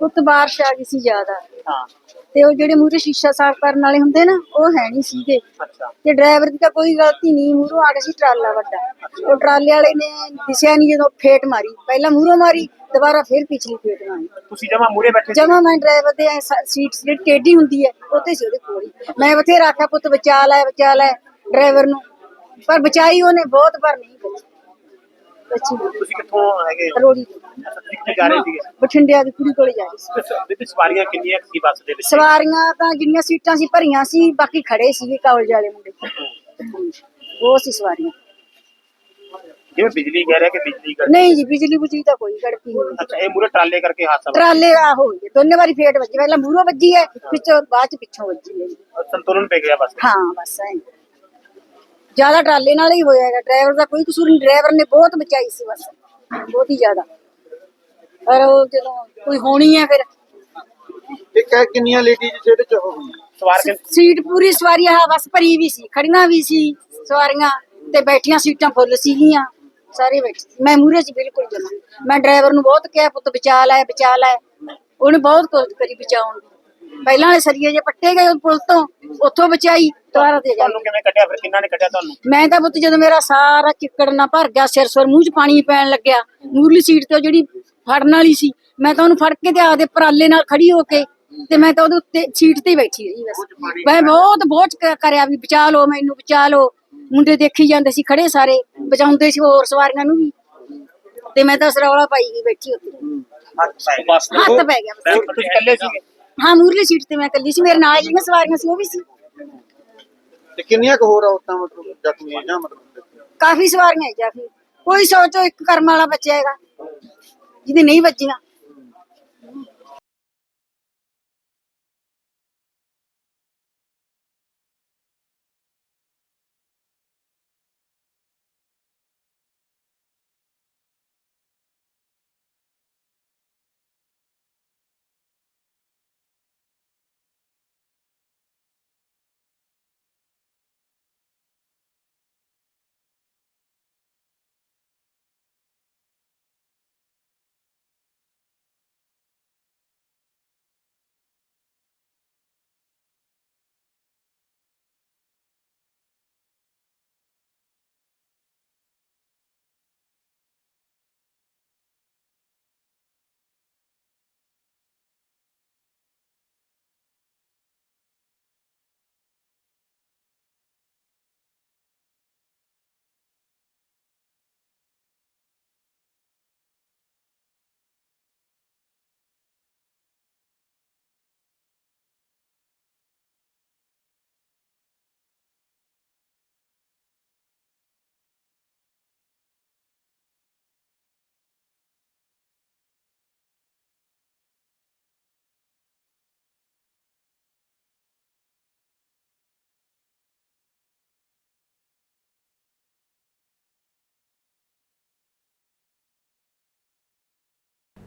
ਉੱਤ ਬਾਰਿਸ਼ ਆ ਗਈ ਸੀ ਜ਼ਿਆਦਾ ਹਾਂ। ਤੇ ਉਹ ਜਿਹੜੇ ਮੂਹਰੇ ਸ਼ੀਸ਼ਾ ਸਾਫ਼ ਕਰਨ ਵਾਲੇ ਹੁੰਦੇ ਨਾ ਉਹ ਹੈ ਨਹੀਂ ਸੀਗੇ। ਅੱਛਾ। ਤੇ ਡਰਾਈਵਰ ਦੀ ਤਾਂ ਕੋਈ ਗਲਤੀ ਨਹੀਂ ਮੂਹਰੋਂ ਆ ਗਿਆ ਸੀ ਟਰਾਲਾ ਵੱਡਾ। ਉਹ ਟਰਾਲੇ ਵਾਲੇ ਨੇ ਦਿਸਿਆ ਨਹੀਂ ਜਦੋਂ ਫੇਟ ਮਾਰੀ। ਪਹਿਲਾਂ ਮੂਹਰੋਂ ਮਾਰੀ ਦੁਬਾਰਾ ਫਿਰ ਪਿਛਲੀ ਫੇਟ ਮਾਰੀ। ਤੁਸੀਂ ਜਮਾ ਮੂਰੇ ਬੈਠੇ ਸੀ? ਮੈਂ ਡਰਾਈਵਰ ਦੇ ਐਂ ਸ- ਸੀਟ ਜਿਹੜੀ ਟੇਢੀ ਹੁੰਦੀ ਹੈ ਉੱਤੇ ਸੀ ਉਹਦੇ ਕੋਲ ਹੀ। ਮੈਂ ਬਥੇਰਾ ਆਖਿਆ ਪੁੱਤ ਬਚਾ ਲੈ ਬਚਾ ਲੈ ਡਰਾਈਵਰ ਨੂੰ। ਪਰ ਬਚਾਈ ਉਹਨੇ ਬਹੁਤ ਪਰ ਨਹੀਂ ਬਚੀ। ਬਚੀ ਨਹੀਂ। ਤੁਸੀਂ ਕਿੱਥੋਂ ਹੈਗੇ ਹੋ? ਰੋੜੀ ਤੋਂ। ਅੱਛਾ, ਤੁਸੀਂ ਕਿੱਥੇ ਜਾ ਰਹੇ ਸੀਗੇ? ਬਠਿੰਡਿਆਂ ਦੀ ਕੁੜੀ ਕੋਲੇ ਜਾ ਰਹੀ ਸੀ। ਬੀਬੀ ਸਵਾਰੀਆਂ ਕਿੰਨੀਆਂ ਸੀ ਬੱਸ ਦੇ ਵਿੱਚ? ਸਵਾਰੀਆਂ ਤਾਂ ਜਿੰਨੀਆਂ ਸੀਟਾਂ ਸੀ ਭਰੀਆਂ ਸੀ ਬਾਕੀ ਖੜੇ ਸੀਗੇ ਕਾਲਜ ਵਾਲੇ ਮੁੰਡੇ। ਉਹ ਸੀ ਸਵਾਰੀਆਂ। ਜਿਵੇਂ ਬਿਜਲੀ ਕਹਿ ਰਿਹਾ ਕਿ ਬਿਜਲੀ ਕਰ ਨਹੀਂ ਜੀ ਬਿਜਲੀ ਬੁਜਲੀ ਤਾਂ ਕੋਈ ਗੜਕੀ ਨਹੀਂ। ਅੱਛਾ ਇਹ ਮੂਰੇ ਟਰਾਲੇ ਕਰਕੇ ਹਾਦਸਾ ਵਾਪਰਿਆ। ਟਰਾਲੇ ਆ ਹੋਈ ਹੈ। ਦੋਨੇ ਵਾਰੀ ਫੇਟ ਵੱਜੀ। ਪਹਿਲਾਂ ਮੂਹਰੋਂ ਵੱਜੀ ਹੈ ਪਿੱਛੋਂ ਬਾਅਦ ਚ ਪਿੱਛੋਂ ਵੱਜੀ ਹੈ। ਸੰਤੁਲਨ ਪੈ ਗਿਆ ਬੱਸ ਹਾਂ ਬਸ ਐ। ਜ਼ਿਆਦਾ ਟਰਾਲੇ ਨਾਲ ਹੀ ਹੋਇਆ ਹੈਗਾ। ਡਰਾਈਵਰ ਦਾ ਕੋਈ ਕਸੂਰ ਨਹੀਂ ਡਰਾਈਵਰ ਨੇ ਬਹੁਤ ਬਚਾਈ ਸੀ ਬਸ। ਬਹੁਤ ਹੀ ਜ਼ਿਆਦਾ। ਪਰ ਉਹ ਜਦੋਂ ਕੋਈ ਹੋਣੀ ਹੈ ਫਿਰ। ਇਹ ਕਹਿ ਕਿੰਨੀਆਂ ਲੇਡੀਜ਼ ਜਿਹੜੇ ਚ ਹੋ ਸਵਾਰ ਕੇ ਸੀਟ ਪੂਰੀ ਸਵਾਰੀ ਆ ਬਸ ਭਰੀ ਵੀ ਸੀ ਖੜੀਆਂ ਵੀ ਸੀ ਸਵਾਰੀਆਂ ਤੇ ਬੈਠੀਆਂ ਸੀਟਾਂ ਫੁੱਲ ਸੀਗੀਆਂ ਸਾਰੇ ਬੈਠੇ। ਸੀ। ਮੈਂ ਮੂਹਰੇ ਸੀ ਬਿਲਕੁਲ ਜਮਾ। ਮੈਂ ਡਰਾਈਵਰ ਨੂੰ ਬਹੁਤ ਕਿਹਾ ਪੁੱਤ ਬਚਾ ਲੈ ਬਚਾ ਲੈ। ਉਹਨੇ ਬਹੁਤ ਕੋਸ਼ਿਸ਼ ਕਰੀ ਬਚਾਉਣ ਦੀ। ਪਹਿਲਾਂ ਵਾਲੇ ਸਰੀਏ ਜੇ ਪੱਟੇ ਗਏ ਉਹ ਪੁਲ ਤੋਂ ਉੱਥੋਂ ਬਚਾਈ। ਦੁਬਾਰਾ ਤੇ ਜਾ ਤੁਹਾਨੂੰ ਕਿਵੇਂ ਕੱਢਿਆ ਫਿਰ? ਕਿੰਨਾ ਨੇ ਕੱਢਿਆ ਤੁਹਾਨੂੰ? ਮੈਂ ਤਾਂ ਪੁੱਤ ਜਦੋਂ ਮੇਰਾ ਸਾਰਾ ਚਿੱਕੜ ਨਾ ਭਰ ਗਿਆ ਸਿਰ ਸੁਰ ਮੂੰਹ 'ਚ ਪਾਣੀ ਪੈਣ ਲੱਗਿਆ ਮੂਰਲੀ ਸੀਟ ਤੇ ਉਹ ਜਿਹੜੀ ਫੜਨ ਵਾਲੀ ਸੀ ਮੈਂ ਤਾਂ ਉਹਨੂੰ ਫੜ ਕੇ ਤੇ ਆਦੇ ਪਰਾਲੇ ਨਾਲ ਖੜੀ ਹੋ ਕੇ ਤੇ ਮੈਂ ਤਾਂ ਉਹਦੇ ਉੱਤੇ ਸੀਟ ਤੇ ਹੀ ਬੈਠੀ ਰਹੀ ਬਸ। ਮੈਂ ਬਹੁਤ ਬਹੁਤ ਕਰਿਆ ਵੀ ਬਚਾ ਲਓ ਮੈਨੂੰ ਬਚਾ ਲਓ। ਮੁੰਡੇ ਦੇਖੀ ਜਾਂਦੇ ਸੀ ਖੜੇ ਸਾਰੇ ਬਚਾਉਂਦੇ ਸੀ ਹੋਰ ਸਵਾਰੀਆਂ ਨੂੰ ਵੀ। ਤੇ ਮੈਂ ਤਾਂ ਸਰੌਲਾ ਪਾਈ ਗਈ ਬੈਠੀ ਉੱਤੇ ਬੱਸ ਹੱਥ ਪੈ ਗਿਆ। ਬਸ। ਤੁਸੀਂ ਇਕੱਲੇ ਸੀਗੇ? ਹਾਂ ਮੂਰਲੀ ਸੀਟ ਤੇ ਮੈਂ ਇਕੱਲੀ ਸੀ ਮੇਰੇ ਨਾਲ ਜਿਹੜੀਆਂ ਸਵਾਰੀਆਂ ਸੀ ਉਹ ਵੀ ਸੀ। ਤੇ ਕਿੰਨੀਆਂ ਕੁ ਹੋਰ ਔਰਤਾਂ ਮਤਲਬ ਜ਼ਖਮੀ ਜਾਂ ਮਤਲਬ ਕਾਫੀ ਸਵਾਰੀਆਂ ਹੈ ਜਾਫੀ ਕੋਈ ਸੋਚੋ ਇੱਕ ਕਰਮ ਵਾਲਾ ਬੱਚਾ ਹੈਗਾ, ਜਿਹਦੇ ਨਹੀਂ ਬੱਜੀਆਂ